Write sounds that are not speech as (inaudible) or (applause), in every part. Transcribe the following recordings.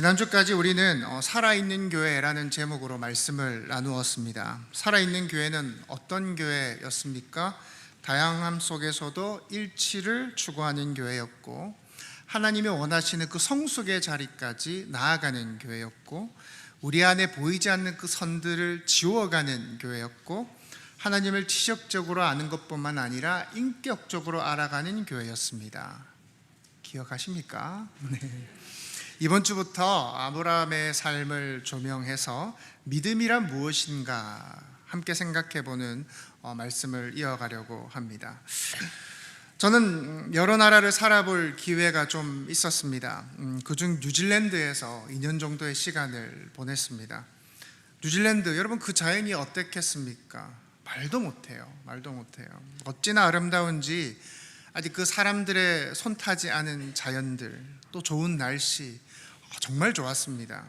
지난주까지 우리는 어, 살아있는 교회라는 제목으로 말씀을 나누었습니다. 살아있는 교회는 어떤 교회였습니까? 다양함 속에서도 일치를 추구하는 교회였고 하나님이 원하시는 그 성숙의 자리까지 나아가는 교회였고 우리 안에 보이지 않는 그 선들을 지워가는 교회였고 하나님을 지적적으로 아는 것뿐만 아니라 인격적으로 알아가는 교회였습니다. 기억하십니까? 네. 이번 주부터 아브라함의 삶을 조명해서 믿음이란 무엇인가 함께 생각해 보는 어, 말씀을 이어가려고 합니다. 저는 여러 나라를 살아볼 기회가 좀 있었습니다. 음, 그중 뉴질랜드에서 2년 정도의 시간을 보냈습니다. 뉴질랜드 여러분 그 자연이 어땠겠습니까? 말도 못해요. 말도 못해요. 어찌나 아름다운지 아직 그 사람들의 손 타지 않은 자연들 또 좋은 날씨 어, 정말 좋았습니다.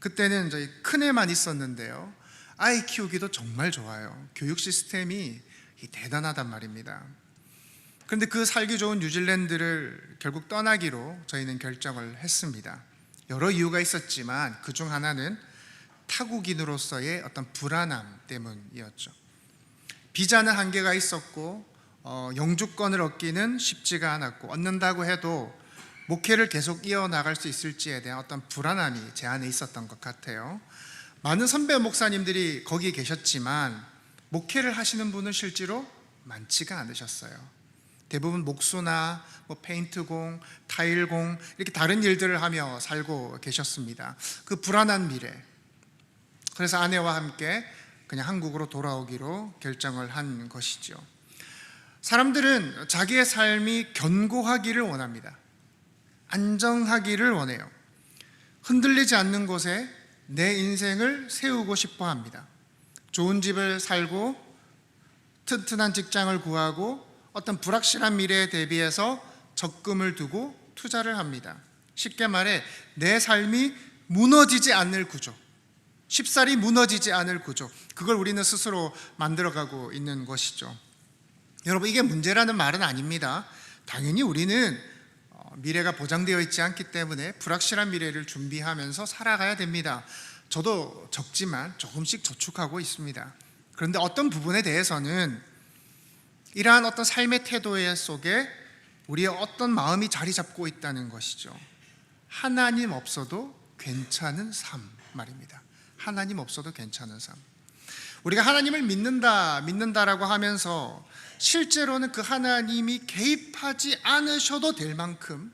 그때는 저희 큰애만 있었는데요. 아이 키우기도 정말 좋아요. 교육 시스템이 대단하단 말입니다. 그런데 그 살기 좋은 뉴질랜드를 결국 떠나기로 저희는 결정을 했습니다. 여러 이유가 있었지만 그 중 하나는 타국인으로서의 어떤 불안함 때문이었죠. 비자는 한계가 있었고 어, 영주권을 얻기는 쉽지가 않았고 얻는다고 해도 목회를 계속 이어나갈 수 있을지에 대한 어떤 불안함이 제 안에 있었던 것 같아요. 많은 선배 목사님들이 거기 계셨지만 목회를 하시는 분은 실제로 많지가 않으셨어요. 대부분 목수나 뭐 페인트공, 타일공 이렇게 다른 일들을 하며 살고 계셨습니다. 그 불안한 미래. 그래서 아내와 함께 그냥 한국으로 돌아오기로 결정을 한 것이죠. 사람들은 자기의 삶이 견고하기를 원합니다. 안정하기를 원해요. 흔들리지 않는 곳에 내 인생을 세우고 싶어 합니다. 좋은 집을 살고 튼튼한 직장을 구하고 어떤 불확실한 미래에 대비해서 적금을 두고 투자를 합니다. 쉽게 말해 내 삶이 무너지지 않을 구조. 쉽사리 무너지지 않을 구조. 그걸 우리는 스스로 만들어가고 있는 것이죠. 여러분 이게 문제라는 말은 아닙니다. 당연히 우리는 어, 미래가 보장되어 있지 않기 때문에 불확실한 미래를 준비하면서 살아가야 됩니다. 저도 적지만 조금씩 저축하고 있습니다. 그런데 어떤 부분에 대해서는 이러한 어떤 삶의 태도 속에 우리의 어떤 마음이 자리 잡고 있다는 것이죠. 하나님 없어도 괜찮은 삶 말입니다. 하나님 없어도 괜찮은 삶. 우리가 하나님을 믿는다, 믿는다라고 하면서 실제로는 그 하나님이 개입하지 않으셔도 될 만큼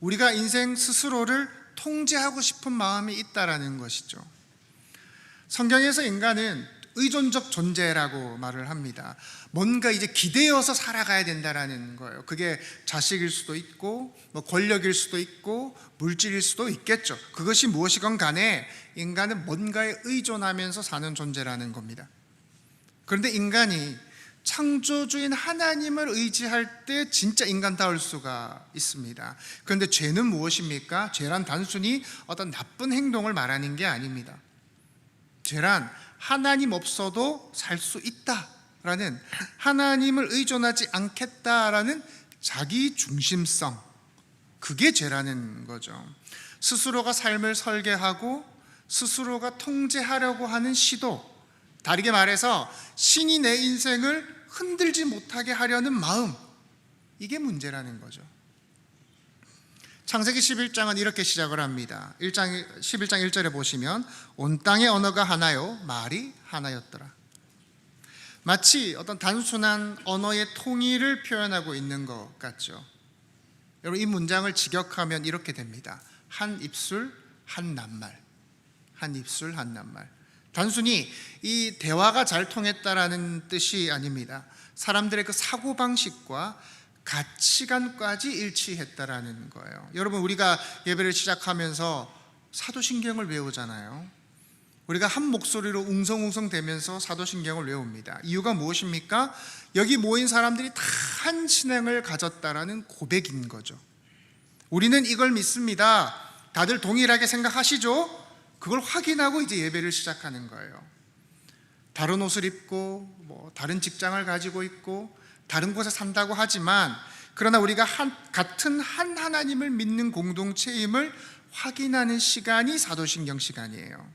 우리가 인생 스스로를 통제하고 싶은 마음이 있다라는 것이죠. 성경에서 인간은 의존적 존재라고 말을 합니다. 뭔가 이제 기대어서 살아가야 된다라는 거예요. 그게 자식일 수도 있고, 뭐 권력일 수도 있고, 물질일 수도 있겠죠. 그것이 무엇이건 간에 인간은 뭔가에 의존하면서 사는 존재라는 겁니다. 그런데 인간이 창조주인 하나님을 의지할 때 진짜 인간다울 수가 있습니다. 그런데 죄는 무엇입니까? 죄란 단순히 어떤 나쁜 행동을 말하는 게 아닙니다. 죄란 하나님 없어도 살 수 있다라는 하나님을 의존하지 않겠다라는 자기 중심성 그게 죄라는 거죠. 스스로가 삶을 설계하고 스스로가 통제하려고 하는 시도 다르게 말해서 신이 내 인생을 흔들지 못하게 하려는 마음 이게 문제라는 거죠. 창세기 11장은 이렇게 시작을 합니다. 1장 11장 1절에 보시면 온 땅의 언어가 하나요 말이 하나였더라. 마치 어떤 단순한 언어의 통일을 표현하고 있는 것 같죠. 여러분 이 문장을 직역하면 이렇게 됩니다. 한 입술 한 낱말. 한 입술 한 낱말. 단순히 이 대화가 잘 통했다라는 뜻이 아닙니다. 사람들의 그 사고 방식과 가치관까지 일치했다라는 거예요. 여러분 우리가 예배를 시작하면서 사도신경을 외우잖아요. 우리가 한 목소리로 웅성웅성 대면서 사도신경을 외웁니다. 이유가 무엇입니까? 여기 모인 사람들이 다 한 신앙을 가졌다라는 고백인 거죠. 우리는 이걸 믿습니다. 다들 동일하게 생각하시죠? 그걸 확인하고 이제 예배를 시작하는 거예요. 다른 옷을 입고 뭐 다른 직장을 가지고 있고 다른 곳에 산다고 하지만 그러나 우리가 한, 같은 한 하나님을 믿는 공동체임을 확인하는 시간이 사도신경 시간이에요.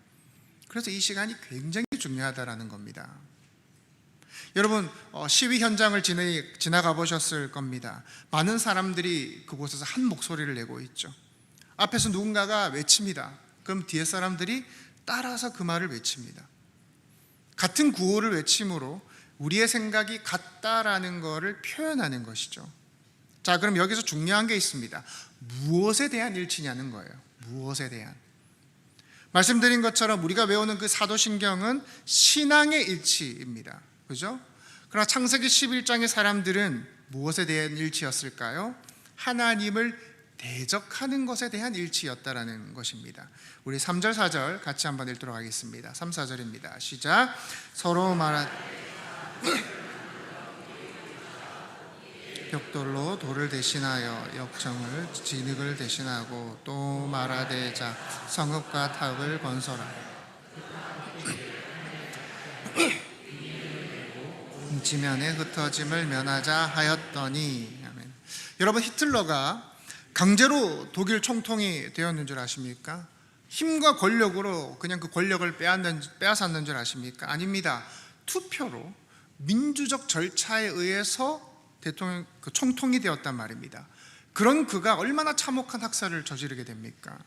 그래서 이 시간이 굉장히 중요하다라는 겁니다. 여러분 어, 시위 현장을 지나, 가 보셨을 겁니다. 많은 사람들이 그곳에서 한 목소리를 내고 있죠. 앞에서 누군가가 외칩니다. 그럼 뒤에 사람들이 따라서 그 말을 외칩니다. 같은 구호를 외침으로 우리의 생각이 같다라는 것을 표현하는 것이죠. 자, 그럼 여기서 중요한 게 있습니다. 무엇에 대한 일치냐는 거예요. 무엇에 대한. 말씀드린 것처럼 우리가 외우는 그 사도신경은 신앙의 일치입니다. 그죠? 그러나 창세기 11장의 사람들은 무엇에 대한 일치였을까요? 하나님을 대적하는 것에 대한 일치였다라는 것입니다. 우리 3절 4절 같이 한번 읽도록 하겠습니다. 3, 4절입니다. 시작. 서로 말하 (laughs) 벽돌로 돌을 대신하여 역정을 진흙을 대신하고 또 말하되 자 성읍과 탑을 건설하라 (clears throat) 지면에 흩어짐을 면하자 하였더니 아멘. 여러분 히틀러가 강제로 독일 총통이 되었는 줄 아십니까? 힘과 권력으로 그냥 그 권력을 빼앗는, 빼앗았는 줄 아십니까? 아닙니다. 투표로 민주적 절차에 의해서 대통령 그 총통이 되었단 말입니다. 그런 그가 얼마나 참혹한 학살을 저지르게 됩니까?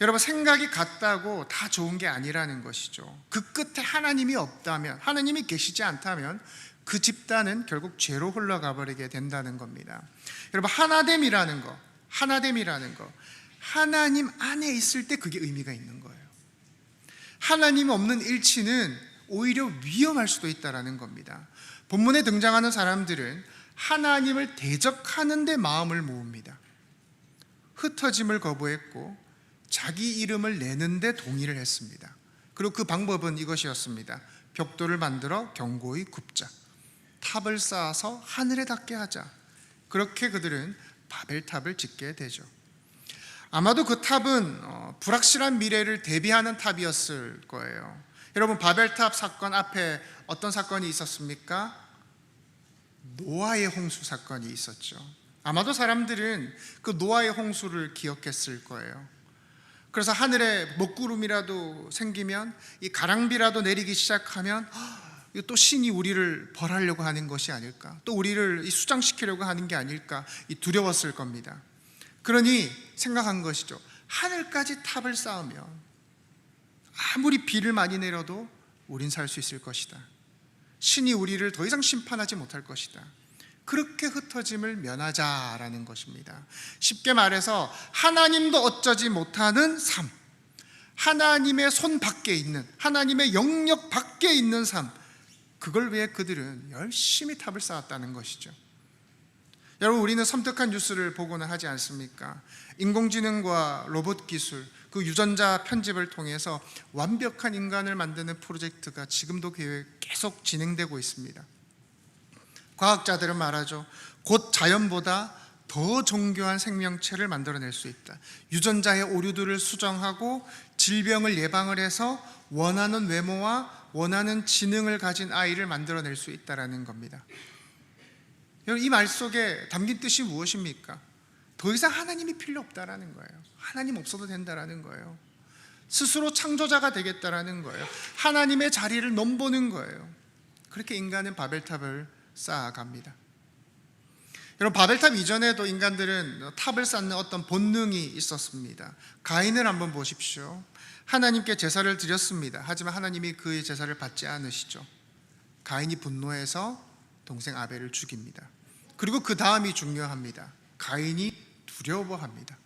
여러분 생각이 같다고 다 좋은 게 아니라는 것이죠. 그 끝에 하나님이 없다면 하나님이 계시지 않다면 그 집단은 결국 죄로 흘러가 버리게 된다는 겁니다. 여러분 하나됨이라는 거, 하나됨이라는 거, 하나님 안에 있을 때 그게 의미가 있는 거예요. 하나님 없는 일치는 오히려 위험할 수도 있다라는 겁니다. 본문에 등장하는 사람들은 하나님을 대적하는 데 마음을 모읍니다. 흩어짐을 거부했고 자기 이름을 내는데 동의를 했습니다. 그리고 그 방법은 이것이었습니다. 벽돌을 만들어 견고히 굽자. 탑을 쌓아서 하늘에 닿게 하자. 그렇게 그들은 바벨탑을 짓게 되죠. 아마도 그 탑은 어, 불확실한 미래를 대비하는 탑이었을 거예요. 여러분 바벨탑 사건 앞에 어떤 사건이 있었습니까? 노아의 홍수 사건이 있었죠. 아마도 사람들은 그 노아의 홍수를 기억했을 거예요. 그래서 하늘에 먹구름이라도 생기면 이 가랑비라도 내리기 시작하면 또 신이 우리를 벌하려고 하는 것이 아닐까? 또 우리를 수장시키려고 하는 게 아닐까? 두려웠을 겁니다. 그러니 생각한 것이죠. 하늘까지 탑을 쌓으면 아무리 비를 많이 내려도 우린 살 수 있을 것이다. 신이 우리를 더 이상 심판하지 못할 것이다. 그렇게 흩어짐을 면하자라는 것입니다. 쉽게 말해서 하나님도 어쩌지 못하는 삶, 하나님의 손 밖에 있는, 하나님의 영역 밖에 있는 삶, 그걸 위해 그들은 열심히 탑을 쌓았다는 것이죠. 여러분, 우리는 섬뜩한 뉴스를 보고는 하지 않습니까? 인공지능과 로봇 기술, 그 유전자 편집을 통해서 완벽한 인간을 만드는 프로젝트가 지금도 계속 진행되고 있습니다. 과학자들은 말하죠. 곧 자연보다 더 정교한 생명체를 만들어낼 수 있다. 유전자의 오류들을 수정하고 질병을 예방을 해서 원하는 외모와 원하는 지능을 가진 아이를 만들어낼 수 있다라는 겁니다. 여러분 이 말 속에 담긴 뜻이 무엇입니까? 더 이상 하나님이 필요 없다라는 거예요. 하나님 없어도 된다라는 거예요. 스스로 창조자가 되겠다라는 거예요. 하나님의 자리를 넘보는 거예요. 그렇게 인간은 바벨탑을 쌓아갑니다. 여러분 바벨탑 이전에도 인간들은 탑을 쌓는 어떤 본능이 있었습니다. 가인을 한번 보십시오. 하나님께 제사를 드렸습니다. 하지만 하나님이 그의 제사를 받지 않으시죠. 가인이 분노해서 동생 아벨을 죽입니다. 그리고 그 다음이 중요합니다. 가인이 두려워합니다.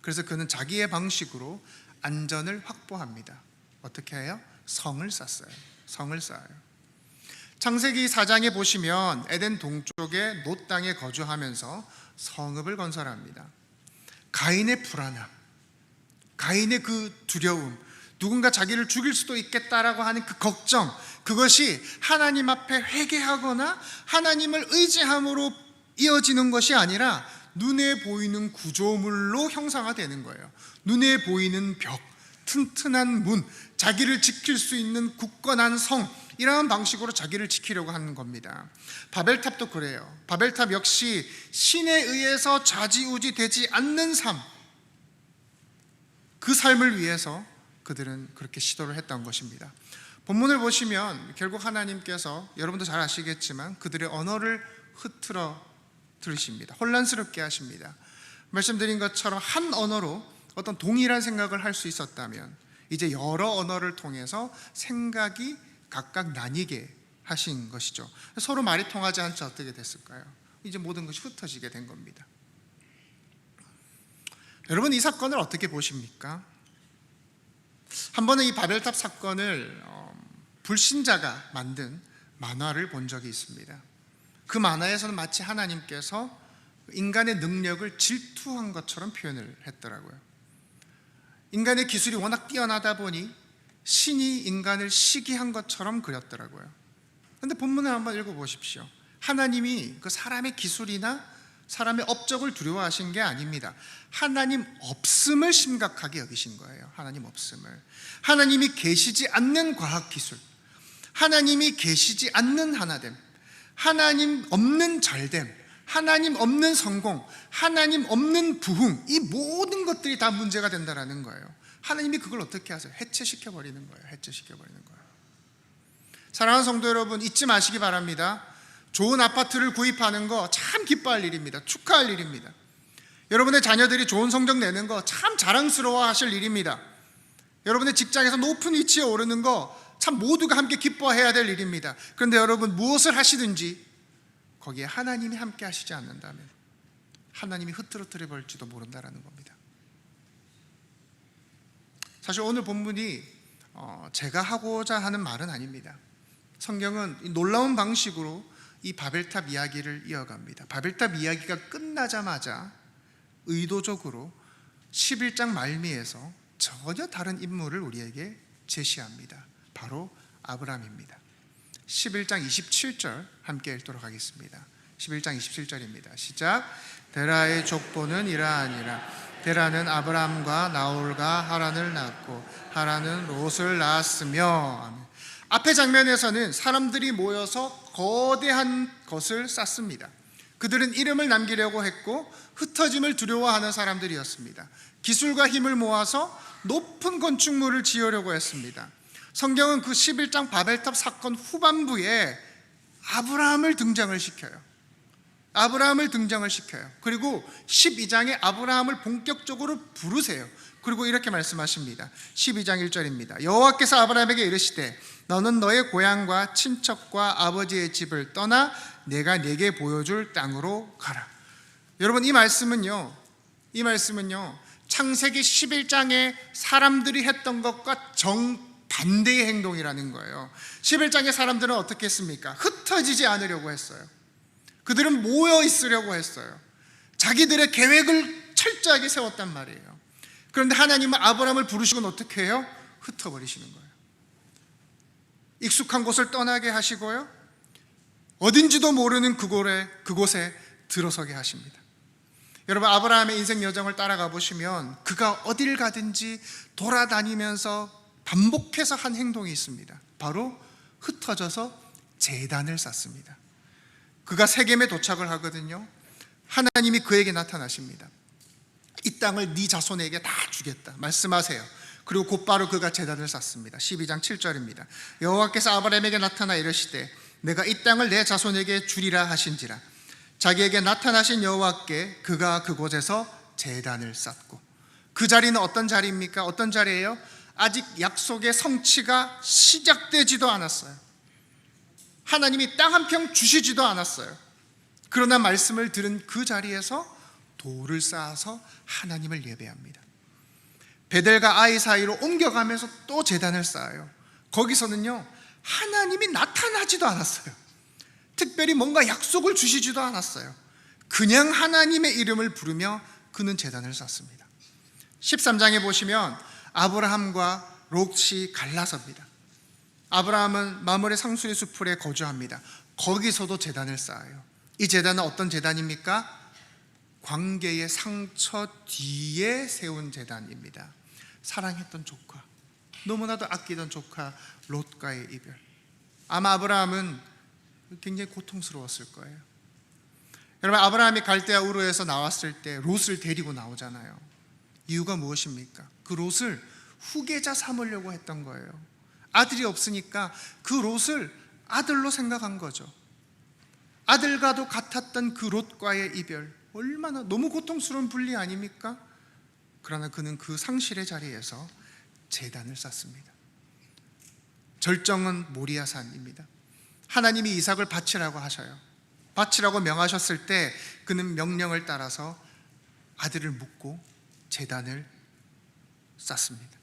그래서 그는 자기의 방식으로 안전을 확보합니다. 어떻게 해요? 성을 쌓어요. 성을 쌓아요. 창세기 4장에 보시면 에덴 동쪽의 노 땅에 거주하면서 성읍을 건설합니다. 가인의 불안함, 가인의 그 두려움, 누군가 자기를 죽일 수도 있겠다라고 하는 그 걱정, 그것이 하나님 앞에 회개하거나 하나님을 의지함으로 이어지는 것이 아니라 눈에 보이는 구조물로 형상화되는 거예요. 눈에 보이는 벽, 튼튼한 문, 자기를 지킬 수 있는 굳건한 성, 이러한 방식으로 자기를 지키려고 하는 겁니다. 바벨탑도 그래요. 바벨탑 역시 신에 의해서 좌지우지 되지 않는 삶. 그 삶을 위해서 그들은 그렇게 시도를 했던 것입니다. 본문을 보시면 결국 하나님께서 여러분도 잘 아시겠지만 그들의 언어를 흐트러 들으십니다. 혼란스럽게 하십니다. 말씀드린 것처럼 한 언어로 어떤 동일한 생각을 할 수 있었다면 이제 여러 언어를 통해서 생각이 각각 나뉘게 하신 것이죠. 서로 말이 통하지 않자 어떻게 됐을까요? 이제 모든 것이 흩어지게 된 겁니다. 여러분 이 사건을 어떻게 보십니까? 한 번은 이 바벨탑 사건을 어, 불신자가 만든 만화를 본 적이 있습니다. 그 만화에서는 마치 하나님께서 인간의 능력을 질투한 것처럼 표현을 했더라고요. 인간의 기술이 워낙 뛰어나다 보니 신이 인간을 시기한 것처럼 그렸더라고요. 근데 본문을 한번 읽어 보십시오. 하나님이 그 사람의 기술이나 사람의 업적을 두려워하신 게 아닙니다. 하나님 없음을 심각하게 여기신 거예요. 하나님 없음을. 하나님이 계시지 않는 과학 기술. 하나님이 계시지 않는 하나됨. 하나님 없는 잘됨. 하나님 없는 성공. 하나님 없는 부흥. 이 모든 것들이 다 문제가 된다라는 거예요. 하나님이 그걸 어떻게 하세요? 해체시켜 버리는 거예요. 해체시켜 버리는 거예요. 사랑하는 성도 여러분 잊지 마시기 바랍니다. 좋은 아파트를 구입하는 거 참 기뻐할 일입니다. 축하할 일입니다. 여러분의 자녀들이 좋은 성적 내는 거 참 자랑스러워 하실 일입니다. 여러분의 직장에서 높은 위치에 오르는 거 참 모두가 함께 기뻐해야 될 일입니다. 그런데 여러분 무엇을 하시든지 거기에 하나님이 함께 하시지 않는다면 하나님이 흐트러뜨려 버릴지도 모른다라는 겁니다. 사실 오늘 본문이 어, 제가 하고자 하는 말은 아닙니다. 성경은 이 놀라운 방식으로 이 바벨탑 이야기를 이어갑니다. 바벨탑 이야기가 끝나자마자 의도적으로 11장 말미에서 전혀 다른 인물을 우리에게 제시합니다. 바로 아브라함입니다. 11장 27절 함께 읽도록 하겠습니다. 11장 27절입니다. 시작. 데라의 족보는 이러하니라. 데라는 아브라함과 나홀과 하란을 낳고 하란은 롯을 낳았으며 아멘. 앞의 장면에서는 사람들이 모여서 거대한 것을 쌓습니다. 그들은 이름을 남기려고 했고 흩어짐을 두려워하는 사람들이었습니다. 기술과 힘을 모아서 높은 건축물을 지으려고 했습니다. 성경은 그 11장 바벨탑 사건 후반부에 아브라함을 등장을 시켜요. 아브라함을 등장을 시켜요. 그리고 12장에 아브라함을 본격적으로 부르세요. 그리고 이렇게 말씀하십니다. 12장 1절입니다. 여호와께서 아브라함에게 이르시되 너는 너의 고향과 친척과 아버지의 집을 떠나 내가 네게 보여줄 땅으로 가라. 여러분 이 말씀은요. 이 말씀은요. 창세기 11장에 사람들이 했던 것과 정 반대의 행동이라는 거예요. 11장의 사람들은 어떻게 했습니까? 흩어지지 않으려고 했어요. 그들은 모여 있으려고 했어요. 자기들의 계획을 철저하게 세웠단 말이에요. 그런데 하나님은 아브라함을 부르시고는 어떻게 해요? 흩어버리시는 거예요. 익숙한 곳을 떠나게 하시고요. 어딘지도 모르는 그곳에, 그곳에 들어서게 하십니다. 여러분, 아브라함의 인생 여정을 따라가 보시면 그가 어딜 가든지 돌아다니면서 반복해서 한 행동이 있습니다. 바로 흩어져서 재단을 쌓습니다. 그가 세겜에 도착을 하거든요. 하나님이 그에게 나타나십니다. 이 땅을 네 자손에게 다 주겠다. 말씀하세요. 그리고 곧바로 그가 제단을 쌓습니다. 12장 7절입니다. 여호와께서 아브라함에게 나타나 이르시되 내가 이 땅을 내 자손에게 주리라 하신지라. 자기에게 나타나신 여호와께 그가 그곳에서 제단을 쌓고 그 자리는 어떤 자리입니까? 어떤 자리예요? 아직 약속의 성취가 시작되지도 않았어요. 하나님이 땅 한 평 주시지도 않았어요. 그러나 말씀을 들은 그 자리에서 돌을 쌓아서 하나님을 예배합니다. 베델과 아이 사이로 옮겨가면서 또 재단을 쌓아요. 거기서는요, 하나님이 나타나지도 않았어요. 특별히 뭔가 약속을 주시지도 않았어요. 그냥 하나님의 이름을 부르며 그는 재단을 쌓습니다. 13장에 보시면 아브라함과 롯이 갈라섭니다. 아브라함은 마물의 상수리 수풀에 거주합니다. 거기서도 재단을 쌓아요. 이 재단은 어떤 재단입니까? 관계의 상처 뒤에 세운 재단입니다. 사랑했던 조카, 너무나도 아끼던 조카 롯과의 이별. 아마 아브라함은 굉장히 고통스러웠을 거예요. 여러분 아브라함이 갈대아 우르에서 나왔을 때 롯을 데리고 나오잖아요. 이유가 무엇입니까? 그 롯을 후계자 삼으려고 했던 거예요. 아들이 없으니까 그 롯을 아들로 생각한 거죠. 아들과도 같았던 그 롯과의 이별 얼마나 너무 고통스러운 분리 아닙니까? 그러나 그는 그 상실의 자리에서 재단을 쌓습니다. 절정은 모리아산입니다. 하나님이 이삭을 바치라고 하셔요. 바치라고 명하셨을 때 그는 명령을 따라서 아들을 묻고 재단을 쌓습니다.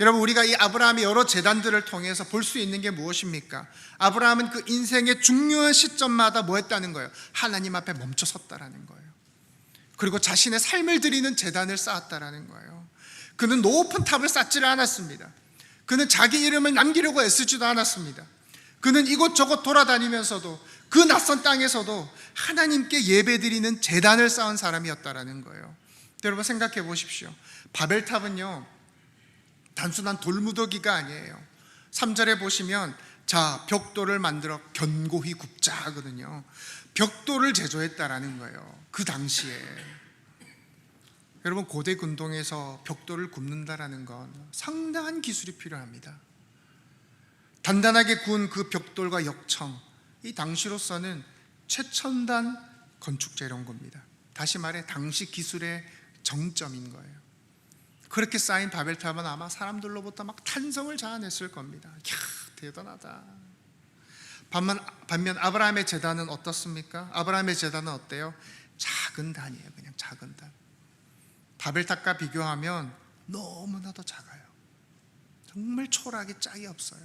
여러분 우리가 이 아브라함의 여러 재단들을 통해서 볼 수 있는 게 무엇입니까? 아브라함은 그 인생의 중요한 시점마다 뭐 했다는 거예요? 하나님 앞에 멈춰 섰다라는 거예요. 그리고 자신의 삶을 드리는 재단을 쌓았다라는 거예요. 그는 높은 탑을 쌓지를 않았습니다. 그는 자기 이름을 남기려고 애쓰지도 않았습니다. 그는 이곳저곳 돌아다니면서도 그 낯선 땅에서도 하나님께 예배드리는 재단을 쌓은 사람이었다라는 거예요. 여러분 생각해 보십시오. 바벨탑은요. 단순한 돌무더기가 아니에요. 3절에 보시면 자, 벽돌을 만들어 견고히 굽자 하거든요. 벽돌을 제조했다라는 거예요. 그 당시에. 여러분 고대 근동에서 벽돌을 굽는다라는 건 상당한 기술이 필요합니다. 단단하게 구운 그 벽돌과 역청, 이 당시로서는 최첨단 건축 재료인 겁니다. 다시 말해 당시 기술의 정점인 거예요. 그렇게 쌓인 바벨탑은 아마 사람들로부터 막 탄성을 자아냈을 겁니다. 이야, 대단하다. 반면, 반면 아브라함의 재단은 어떻습니까? 아브라함의 재단은 어때요? 작은 단이에요. 그냥 작은 단. 바벨탑과 비교하면 너무나도 작아요. 정말 초라하게 짝이 없어요.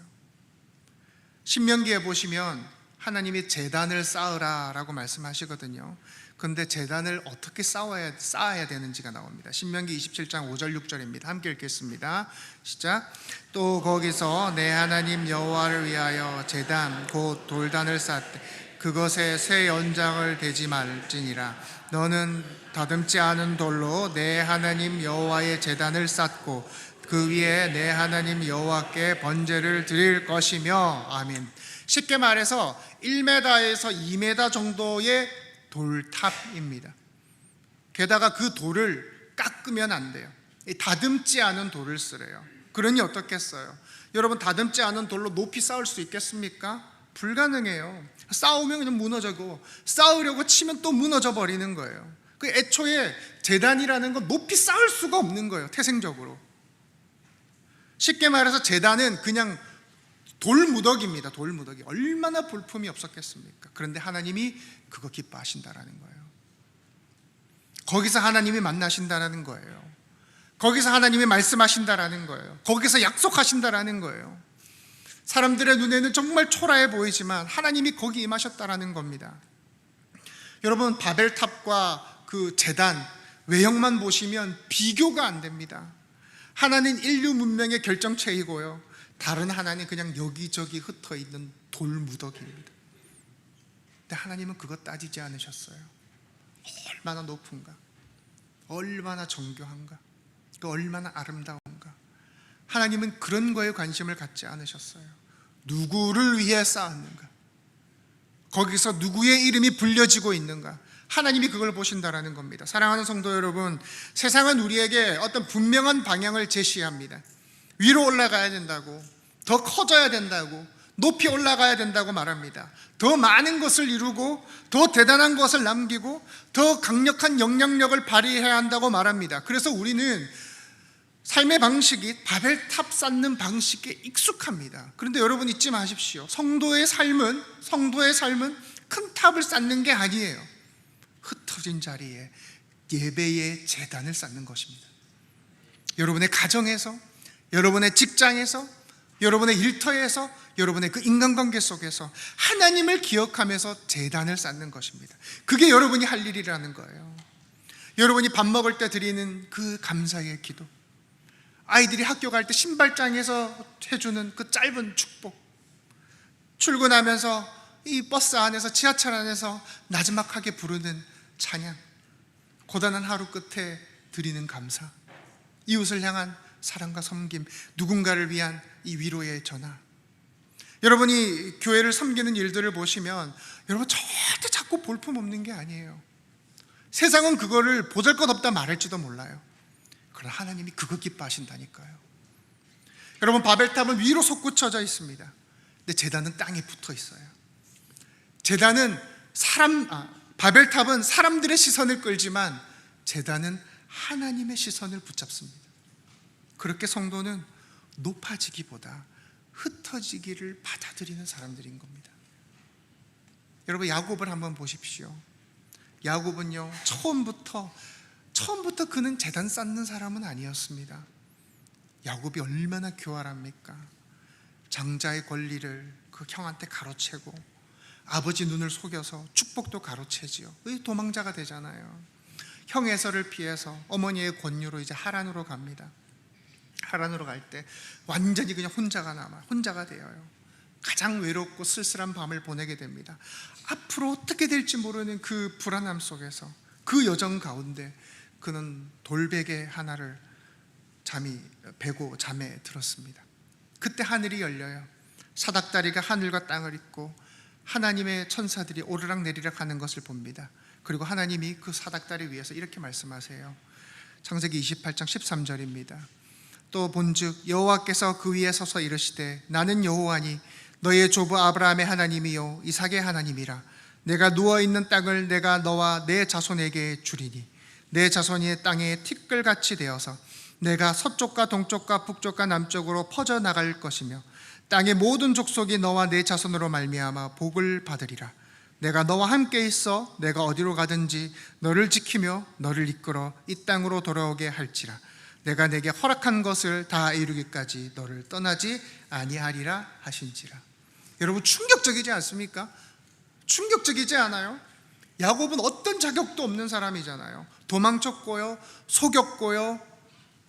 신명기에 보시면 하나님이 재단을 쌓으라라고 말씀하시거든요. 그런데 재단을 어떻게 쌓아야, 쌓아야 되는지가 나옵니다. 신명기 27장 5절 6절입니다. 함께 읽겠습니다. 시작. 또 거기서 내 하나님 여호와를 위하여 재단 곧 돌단을 쌓되 그것에 새 연장을 대지 말지니라. 너는 다듬지 않은 돌로 내 하나님 여호와의 재단을 쌓고 그 위에 내 하나님 여호와께 번제를 드릴 것이며 아멘. 쉽게 말해서 1m에서 2m 정도의 돌탑입니다. 게다가 그 돌을 깎으면 안 돼요. 다듬지 않은 돌을 쓰래요. 그러니 어떻겠어요? 여러분 다듬지 않은 돌로 높이 쌓을 수 있겠습니까? 불가능해요. 쌓으면 그냥 무너져고 쌓으려고 치면 또 무너져 버리는 거예요. 그 애초에 재단이라는 건 높이 쌓을 수가 없는 거예요. 태생적으로. 쉽게 말해서 재단은 그냥 돌무더기입니다. 돌무더기. 얼마나 볼품이 없었겠습니까? 그런데 하나님이 그거 기뻐하신다라는 거예요. 거기서 하나님이 만나신다라는 거예요. 거기서 하나님이 말씀하신다라는 거예요. 거기서 약속하신다라는 거예요. 사람들의 눈에는 정말 초라해 보이지만 하나님이 거기 임하셨다라는 겁니다. 여러분 바벨탑과 그 재단 외형만 보시면 비교가 안 됩니다. 하나는 인류 문명의 결정체이고요. 다른 하나는 그냥 여기저기 흩어 있는 돌무더기입니다. 근데 하나님은 그것 따지지 않으셨어요. 얼마나 높은가, 얼마나 정교한가, 그 얼마나 아름다운가. 하나님은 그런 거에 관심을 갖지 않으셨어요. 누구를 위해 쌓았는가? 거기서 누구의 이름이 불려지고 있는가? 하나님이 그걸 보신다라는 겁니다. 사랑하는 성도 여러분, 세상은 우리에게 어떤 분명한 방향을 제시합니다. 위로 올라가야 된다고, 더 커져야 된다고, 높이 올라가야 된다고 말합니다. 더 많은 것을 이루고, 더 대단한 것을 남기고, 더 강력한 영향력을 발휘해야 한다고 말합니다. 그래서 우리는 삶의 방식이 바벨탑 쌓는 방식에 익숙합니다. 그런데 여러분 잊지 마십시오. 성도의 삶은, 성도의 삶은 큰 탑을 쌓는 게 아니에요. 흩어진 자리에 예배의 재단을 쌓는 것입니다. 여러분의 가정에서, 여러분의 직장에서, 여러분의 일터에서, 여러분의 그 인간관계 속에서 하나님을 기억하면서 재단을 쌓는 것입니다. 그게 여러분이 할 일이라는 거예요. 여러분이 밥 먹을 때 드리는 그 감사의 기도, 아이들이 학교 갈 때 신발장에서 해주는 그 짧은 축복, 출근하면서 이 버스 안에서 지하철 안에서 나지막하게 부르는 찬양, 고단한 하루 끝에 드리는 감사, 이웃을 향한 사랑과 섬김, 누군가를 위한 이 위로의 전화. 여러분이 교회를 섬기는 일들을 보시면 여러분 절대 자꾸 볼품 없는 게 아니에요. 세상은 그거를 보잘 것 없다 말할지도 몰라요. 그러나 하나님이 그거 기뻐하신다니까요. 여러분 바벨탑은 위로 솟구쳐져 있습니다. 근데 제단은 땅에 붙어 있어요. 제단은 사람 아, 바벨탑은 사람들의 시선을 끌지만 제단은 하나님의 시선을 붙잡습니다. 그렇게 성도는 높아지기보다 흩어지기를 받아들이는 사람들인 겁니다. 여러분 야곱을 한번 보십시오. 야곱은요 처음부터 처음부터 그는 재단 쌓는 사람은 아니었습니다. 야곱이 얼마나 교활합니까? 장자의 권리를 그 형한테 가로채고 아버지 눈을 속여서 축복도 가로채지요. 의 도망자가 되잖아요. 형 해설을 피해서 어머니의 권유로 이제 하란으로 갑니다. 하란으로 갈 때 완전히 그냥 혼자가 남아 혼자가 되어요. 가장 외롭고 쓸쓸한 밤을 보내게 됩니다. 앞으로 어떻게 될지 모르는 그 불안함 속에서 그 여정 가운데 그는 돌베개 하나를 잠이 베고 잠에 들었습니다. 그때 하늘이 열려요. 사닥다리가 하늘과 땅을 잇고 하나님의 천사들이 오르락 내리락 하는 것을 봅니다. 그리고 하나님이 그 사닥다리 위에서 이렇게 말씀하세요. 창세기 28장 13절입니다. 또 본즉 여호와께서 그 위에 서서 이르시되 나는 여호와니 너의 조부 아브라함의 하나님이요 이삭의 하나님이라. 내가 누워 있는 땅을 내가 너와 내 자손에게 주리니 내 자손이 땅에 티끌같이 되어서 내가 서쪽과 동쪽과 북쪽과 남쪽으로 퍼져 나갈 것이며 땅의 모든 족속이 너와 내 자손으로 말미암아 복을 받으리라. 내가 너와 함께 있어 내가 어디로 가든지 너를 지키며 너를 이끌어 이 땅으로 돌아오게 할지라 내가 내게 허락한 것을 다 이루기까지 너를 떠나지 아니하리라 하신지라 여러분 충격적이지 않습니까? 충격적이지 않아요? 야곱은 어떤 자격도 없는 사람이잖아요. 도망쳤고요, 속였고요,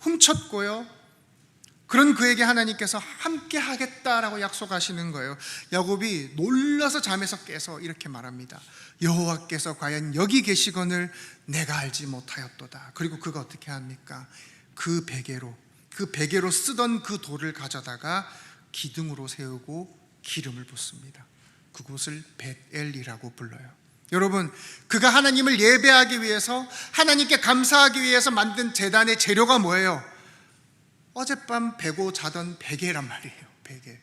훔쳤고요. 그런 그에게 하나님께서 함께 하겠다라고 약속하시는 거예요. 야곱이 놀라서 잠에서 깨서 이렇게 말합니다. 여호와께서 과연 여기 계시거늘 내가 알지 못하였도다. 그리고 그가 어떻게 합니까? 그 베개로 그 베개로 쓰던 그 돌을 가져다가 기둥으로 세우고 기름을 붓습니다. 그곳을 벳엘이라고 불러요. 여러분, 그가 하나님을 예배하기 위해서 하나님께 감사하기 위해서 만든 제단의 재료가 뭐예요? 어젯밤 베고 자던 베개란 말이에요. 베개.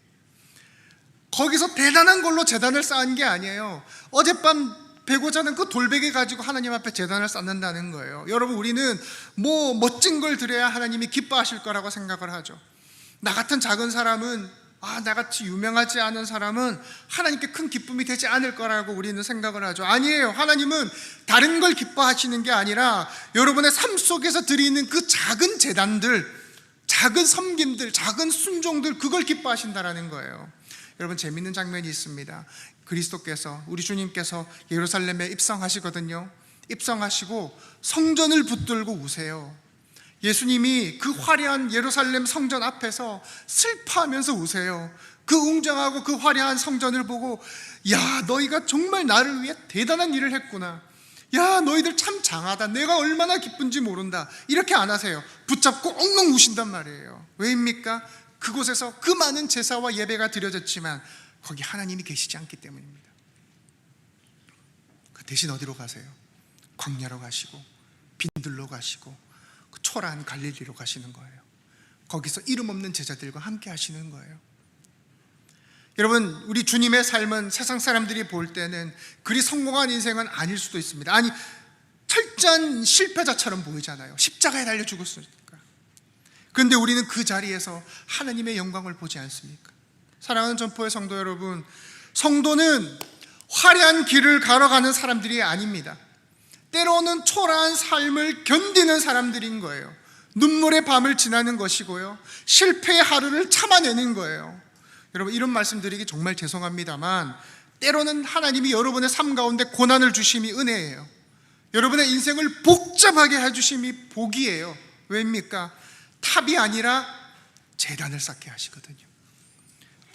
거기서 대단한 걸로 재단을 쌓은 게 아니에요. 어젯밤 베고 자는 그 돌베개 가지고 하나님 앞에 재단을 쌓는다는 거예요. 여러분, 우리는 뭐 멋진 걸 드려야 하나님이 기뻐하실 거라고 생각을 하죠. 나 같은 작은 사람은 아, 나같이 유명하지 않은 사람은 하나님께 큰 기쁨이 되지 않을 거라고 우리는 생각을 하죠. 아니에요. 하나님은 다른 걸 기뻐하시는 게 아니라 여러분의 삶 속에서 드리는 그 작은 재단들, 작은 섬김들, 작은 순종들, 그걸 기뻐하신다라는 거예요. 여러분, 재밌는 장면이 있습니다. 그리스도께서, 우리 주님께서 예루살렘에 입성하시거든요. 입성하시고 성전을 붙들고 우세요. 예수님이 그 화려한 예루살렘 성전 앞에서 슬퍼하면서 우세요. 그 웅장하고 그 화려한 성전을 보고 야 너희가 정말 나를 위해 대단한 일을 했구나. 야 너희들 참 장하다. 내가 얼마나 기쁜지 모른다. 이렇게 안 하세요. 붙잡고 엉엉 우신단 말이에요. 왜입니까? 그곳에서 그 많은 제사와 예배가 드려졌지만 거기 하나님이 계시지 않기 때문입니다. 그 대신 어디로 가세요? 광야로 가시고 빈들로 가시고 그 초라한 갈릴리로 가시는 거예요. 거기서 이름 없는 제자들과 함께 하시는 거예요. 여러분, 우리 주님의 삶은 세상 사람들이 볼 때는 그리 성공한 인생은 아닐 수도 있습니다. 아니, 철저한 실패자처럼 보이잖아요. 십자가에 달려 죽었으니까. 그런데 우리는 그 자리에서 하나님의 영광을 보지 않습니까? 사랑하는 전포의 성도 여러분, 성도는 화려한 길을 걸어가는 사람들이 아닙니다. 때로는 초라한 삶을 견디는 사람들인 거예요. 눈물의 밤을 지나는 것이고요. 실패의 하루를 참아내는 거예요. 여러분, 이런 말씀 드리기 정말 죄송합니다만, 때로는 하나님이 여러분의 삶 가운데 고난을 주심이 은혜예요. 여러분의 인생을 복잡하게 해주심이 복이에요. 왜입니까? 탑이 아니라 재단을 쌓게 하시거든요.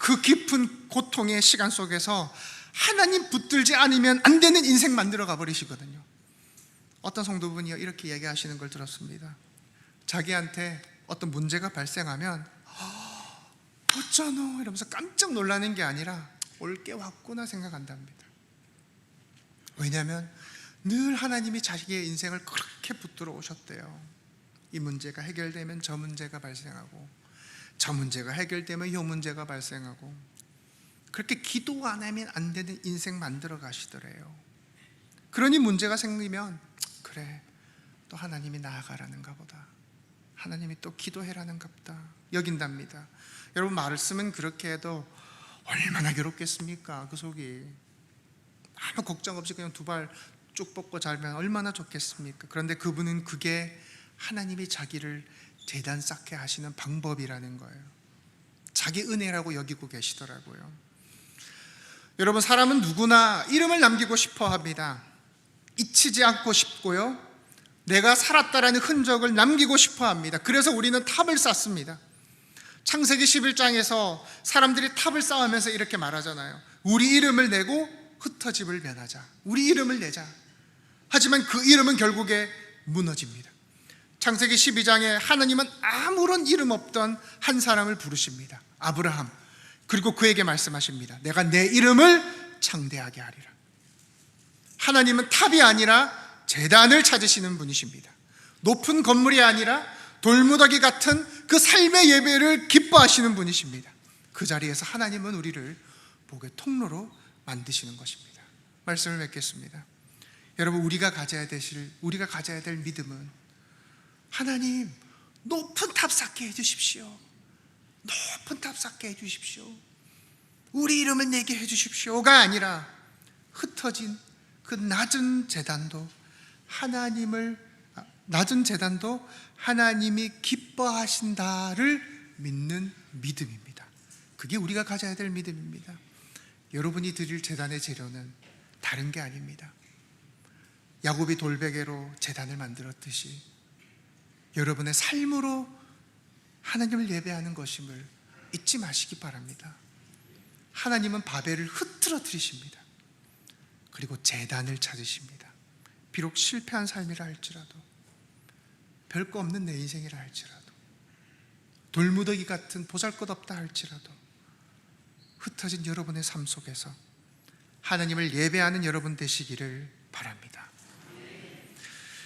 그 깊은 고통의 시간 속에서 하나님 붙들지 않으면 안 되는 인생 만들어 가버리시거든요. 어떤 성도분이 이렇게 얘기하시는 걸 들었습니다. 자기한테 어떤 문제가 발생하면 어쩌노 이러면서 깜짝 놀라는 게 아니라 올 게 왔구나 생각한답니다. 왜냐하면 늘 하나님이 자기의 인생을 그렇게 붙들어 오셨대요. 이 문제가 해결되면 저 문제가 발생하고 저 문제가 해결되면 이 문제가 발생하고 그렇게 기도 안 하면 안 되는 인생 만들어 가시더래요. 그러니 문제가 생기면 그래 또 하나님이 나아가라는가 보다. 하나님이 또 기도해라는가 보다. 여긴답니다. 여러분 말씀은 그렇게 해도 얼마나 괴롭겠습니까? 그 속이 아무 걱정 없이 그냥 두 발 쭉 뻗고 잘면 얼마나 좋겠습니까? 그런데 그분은 그게 하나님이 자기를 재단 쌓게 하시는 방법이라는 거예요. 자기 은혜라고 여기고 계시더라고요. 여러분 사람은 누구나 이름을 남기고 싶어 합니다. 잊히지 않고 싶고요. 내가 살았다라는 흔적을 남기고 싶어 합니다. 그래서 우리는 탑을 쌓습니다. 창세기 11장에서 사람들이 탑을 쌓으면서 이렇게 말하잖아요. 우리 이름을 내고 흩어짐을 면하자. 우리 이름을 내자. 하지만 그 이름은 결국에 무너집니다. 창세기 12장에 하나님은 아무런 이름 없던 한 사람을 부르십니다. 아브라함. 그리고 그에게 말씀하십니다. 내가 내 이름을 창대하게 하리라. 하나님은 탑이 아니라 재단을 찾으시는 분이십니다. 높은 건물이 아니라 돌무더기 같은 그 삶의 예배를 기뻐하시는 분이십니다. 그 자리에서 하나님은 우리를 복의 통로로 만드시는 것입니다. 말씀을 맺겠습니다. 여러분 우리가 가져야 되실 우리가 가져야 될 믿음은 하나님 높은 탑 쌓게 해 주십시오. 높은 탑 쌓게 해 주십시오. 우리 이름을 내게 해 주십시오가 아니라 흩어진 그 낮은 재단도 하나님을 아, 낮은 재단도 하나님이 기뻐하신다를 믿는 믿음입니다. 그게 우리가 가져야 될 믿음입니다. 여러분이 드릴 재단의 재료는 다른 게 아닙니다. 야곱이 돌베개로 재단을 만들었듯이 여러분의 삶으로 하나님을 예배하는 것임을 잊지 마시기 바랍니다. 하나님은 바벨을 흐트러뜨리십니다. 그리고 재단을 찾으십니다. 비록 실패한 삶이라 할지라도 별거 없는 내 인생이라 할지라도 돌무더기 같은 보잘것없다 할지라도 흩어진 여러분의 삶 속에서 하나님을 예배하는 여러분 되시기를 바랍니다.